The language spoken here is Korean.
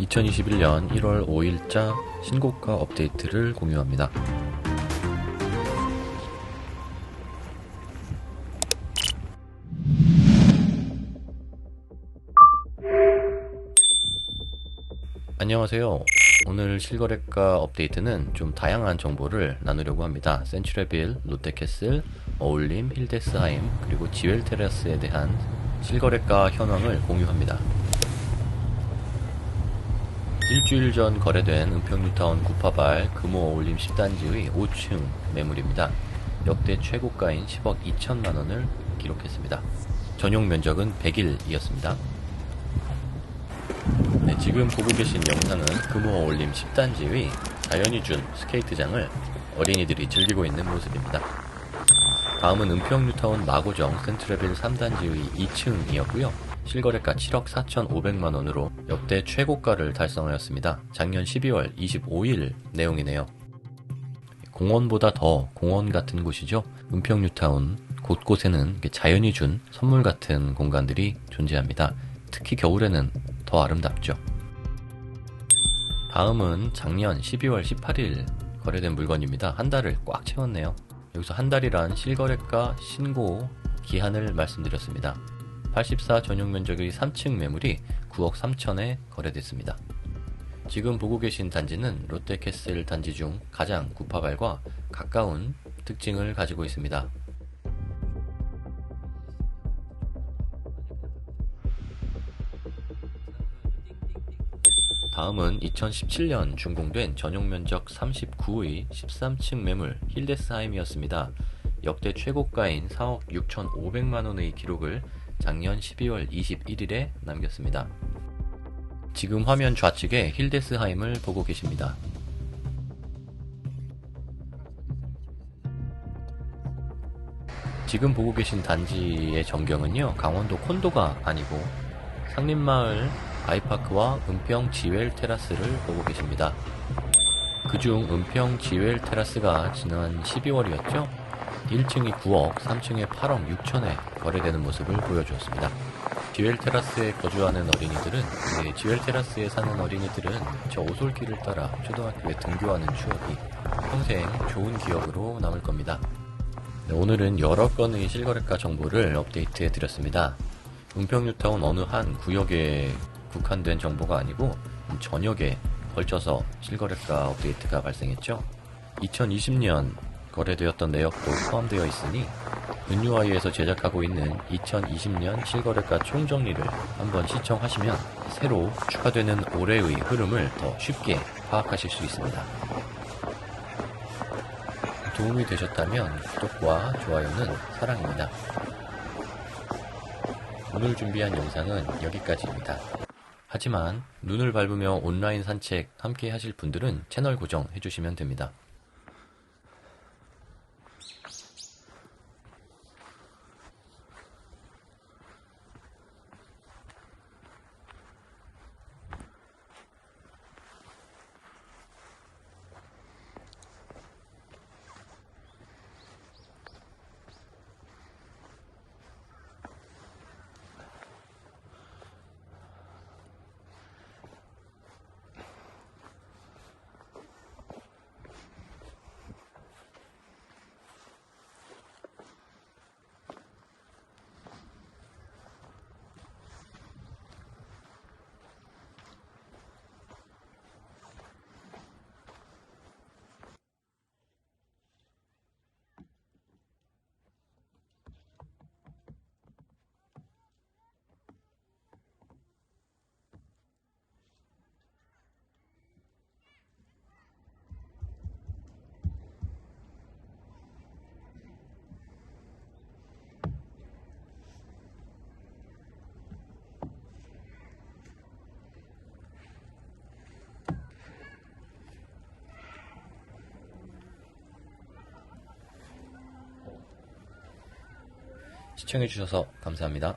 2021년 1월 5일자 신고가 업데이트를 공유합니다. 안녕하세요. 오늘 실거래가 업데이트는 좀 다양한 정보를 나누려고 합니다. 센츄레빌, 롯데캐슬, 어울림, 힐데스하임, 그리고 지웰테라스에 대한 실거래가 현황을 공유합니다. 일주일 전 거래된 은평뉴타운 구파발 금호 어울림 10단지의 5층 매물입니다. 역대 최고가인 10억 2천만 원을 기록했습니다. 전용 면적은 100일이었습니다. 네, 지금 보고 계신 영상은 금호 어울림 10단지의 자연이 준 스케이트장을 어린이들이 즐기고 있는 모습입니다. 다음은 은평뉴타운 마고정 센트레빌 3단지의 2층이었고요. 실거래가 7억 4,500만 원으로 역대 최고가를 달성하였습니다. 작년 12월 25일 내용이네요. 공원보다 더 공원 같은 곳이죠. 은평뉴타운 곳곳에는 자연이 준 선물 같은 공간들이 존재합니다. 특히 겨울에는 더 아름답죠. 다음은 작년 12월 18일 거래된 물건입니다. 한 달을 꽉 채웠네요. 여기서 한 달이란 실거래가 신고 기한을 말씀드렸습니다. 84 전용 면적의 3층 매물이 9억 3천에 거래됐습니다. 지금 보고 계신 단지는 롯데캐슬 단지 중 가장 구파발과 가까운 특징을 가지고 있습니다. 다음은 2017년 준공된 전용 면적 39의 13층 매물 힐데스하임이었습니다. 역대 최고가인 4억 6,500만 원의 기록을 작년 12월 21일에 남겼습니다. 지금 화면 좌측에 힐데스하임을 보고 계십니다. 지금 보고 계신 단지의 전경은요, 강원도 콘도가 아니고 상림마을 아이파크와 은평 지웰 테라스를 보고 계십니다. 그중 은평 지웰 테라스가 지난 12월이었죠? 1층이 9억, 3층에 8억 6천에 거래되는 모습을 보여주었습니다. 지웰 테라스에 거주하는 어린이들은, 네, 지웰 테라스에 사는 어린이들은 저 오솔길을 따라 초등학교에 등교하는 추억이 평생 좋은 기억으로 남을 겁니다. 네, 오늘은 여러 건의 실거래가 정보를 업데이트해 드렸습니다. 은평뉴타운 어느 한 구역에 국한된 정보가 아니고 전역에 걸쳐서 실거래가 업데이트가 발생했죠. 2020년 거래되었던 내역도 포함되어 있으니 은유아이에서 제작하고 있는 2020년 실거래가 총정리를 한번 시청하시면 새로 추가되는 올해의 흐름을 더 쉽게 파악하실 수 있습니다. 도움이 되셨다면 구독과 좋아요는 사랑입니다. 오늘 준비한 영상은 여기까지입니다. 하지만 눈을 밟으며 온라인 산책 함께 하실 분들은 채널 고정 해 주시면 됩니다. 시청해주셔서 감사합니다.